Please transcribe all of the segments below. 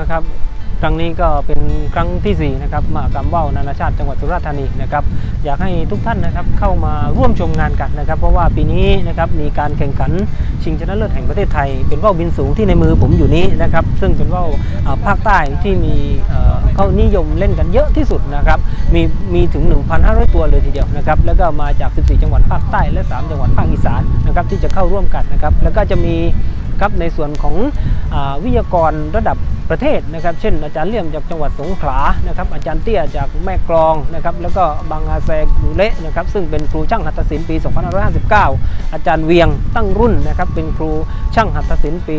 นะครับครั้งนี้ก็เป็นครั้งที่4นะครับมหากรรมว่าวนานาชาติจังหวัดสุราษฎร์ธานีนะครับอยากให้ทุกท่านนะครับเข้ามาร่วมชมงานกันนะครับ เพราะว่าปีนี้นะครับมีการแข่งขันชิงชนะเลิศแห่งประเทศไทย เป็นว่าวบินสูงที่ในมือผมอยู่นี้นะครับซึ่งเป็นว่าวภาคใต้ที่มีเขานิยมเล่นกันเยอะที่สุดนะครับมีมีถึง 1,500 ตัวเลยทีเดียวนะครับแล้วก็มาจาก 14 จังหวัดภาคใต้และ 3 จังหวัดภาคอีสานนะครับที่จะเข้าร่วมกันนะครับแล้วก็จะมีครับในส่วนของอวิทยากรระดับ ประเทศนะครับ เช่น อาจารย์เลี่ยมจากจังหวัดสงขลานะครับ อาจารย์เตี้ยจากแม่กลองนะครับ แล้วก็บางอาแซกูเละนะครับ ซึ่งเป็นครูช่างหัตถศิลป์ปี 2559 อาจารย์เวียงตั้งรุ่นนะครับ เป็นครูช่างหัตถศิลป์ปี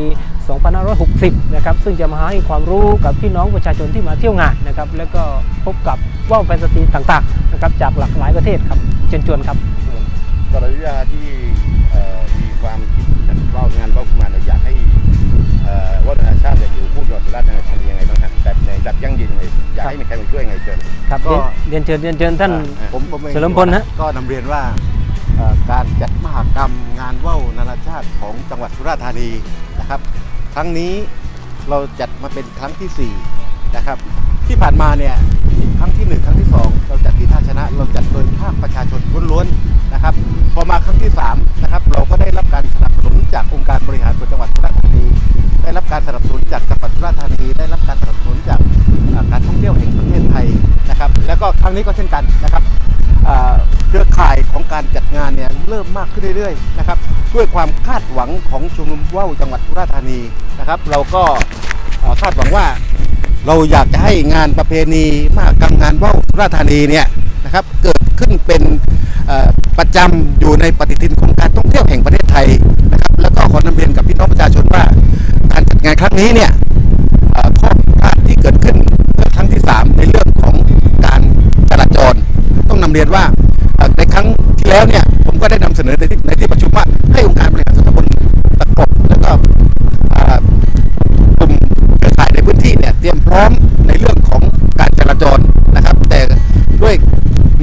2560 นะครับ ซึ่งจะมาให้ความรู้กับพี่น้องประชาชนที่มาเที่ยวงานนะครับ แล้วก็พบกับว่าวแฟนตาซีต่างๆนะครับ จากหลากหลายประเทศครับ เชิญชวนครับตลอดระยะเวลาที่มีความคิดจัดว่า ยังไงอยากให้มีใครมาช่วยยังไงเชิญ ครับก็ เรียนเรียนเชิญเรียนเชิญท่าน อ่าผมผมองเฉลิมพลฮะก็นำเรียนว่าเอ่อการจัดมหกรรมงานว่าวนานาชาติของจังหวัดสุราษฎร์ธานีนะครับ ครั้งนี้เราจัดมาเป็นครั้งที่ 4 นะครับ ที่ผ่านมาเนี่ยครั้งที่ 1 ครั้งที่ 2 เราจัดที่ท่าชนะ เราจัดโดยภาคประชาชนล้วนๆนะครับพอมาครั้งที่3นะครับเราก็ได้รับการสนับสนุนจากองค์การบริหารส่วนจังหวัดสุราษฎร์ธานี ได้รับการสนับสนุนจากจังหวัดสุราษฎร์ธานีได้รับการสนับสนุนจาก เที่ยวแห่งประเทศไทยนะครับ แล้วก็ครั้งนี้ก็เช่นกันนะครับเครือข่ายของการจัดงานเนี่ยเริ่มมากขึ้นเรื่อยๆนะครับด้วยความคาดหวังของชมรมว่าวจังหวัดสุราษฎร์ธานีนะครับ เราก็คาดหวังว่าเราอยากจะให้งานประเพณีมหกรรมงานว่าวสุราษฎร์ธานีเนี่ยนะครับเกิดขึ้นเป็นประจำอยู่ในปฏิทินของการท่องเที่ยวแห่งประเทศไทยนะครับแล้วก็ขอนำเรียนกับพี่น้องประชาชนว่าการจัดงานครั้งนี้เนี่ย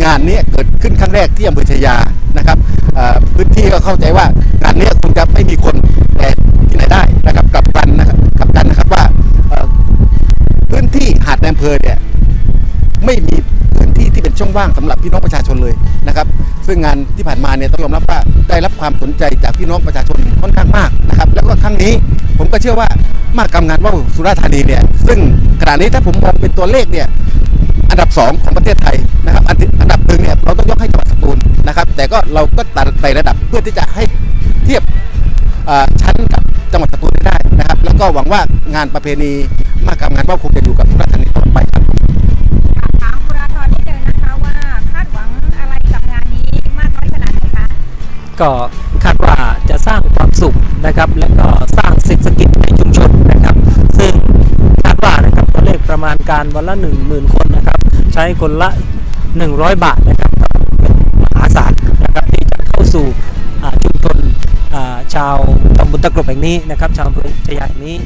งานนี้เกิดขึ้นครั้งแรกที่อำเภอชยานะครับพื้นที่ก็เข้าใจว่างานนี้คงจะไม่มีคนแต่ที่ไหนได้นะครับกลับกันนะครับกลับกันนะครับว่าพื้นที่หาดในอำเภอเนี่ยไม่มีพื้นที่ที่เป็นช่องว่างสำหรับพี่น้องประชาชนเลยนะครับ ซึ่งงานที่ผ่านมาเนี่ยต้องยอมรับว่าได้รับความสนใจจากพี่น้องประชาชนค่อนข้างมากนะครับแล้วก็ครั้งนี้ผมก็เชื่อว่ามากกรรมงานว่าวสุราษฎร์ธานีเนี่ยซึ่งขณะนี้ถ้าผมมองเป็นตัวเลขเนี่ยอันดับสองของประเทศไทยนะครับ ก็เราก็ตัดไต่ระดับเพื่อที่จะให้เทียบเอ่อชั้นกับจังหวัดสตูลให้ได้นะครับ แล้วก็หวังว่างานประเพณีมหกรรมงานว่าวคงจะอยู่กับสุราษฎร์ธานีตลอดไปครับถามคุณอาทรนิดนึงนะคะว่าคาดหวังอะไรกับงานนี้มากน้อยขนาดไหนคะก็คาดว่าจะสร้างความสุขนะครับ และก็สร้างเศรษฐกิจในชุมชนนะครับ ซึ่งคาดว่านะครับตัวเลขประมาณการวันละ 1 0,000 คนนะครับ ใช้คนละ 100 บาทนะครับก็เป็นมหาศาล สู่ชุมชนชาวตำบลตะกรบแห่งนี้นะครับ ชาวอำเภอชายาแห่งนี้